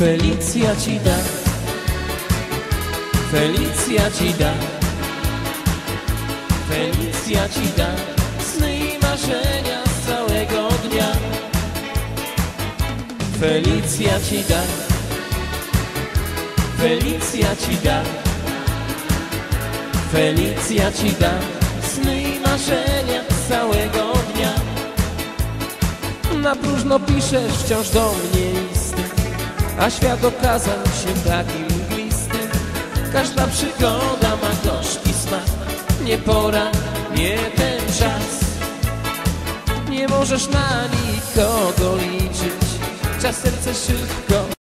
Felicja ci da, Felicja ci da, Felicja ci da. Sny i marzenia z całego dnia. Felicja ci da, Felicja ci da, Felicja ci da. Sny i marzenia z całego dnia. Na próżno piszesz wciąż do mnie a świat okazał się taki mglisty. Każda przygoda ma gorzki smak, nie pora, nie ten czas. Nie możesz na nikogo liczyć, czas serce szybko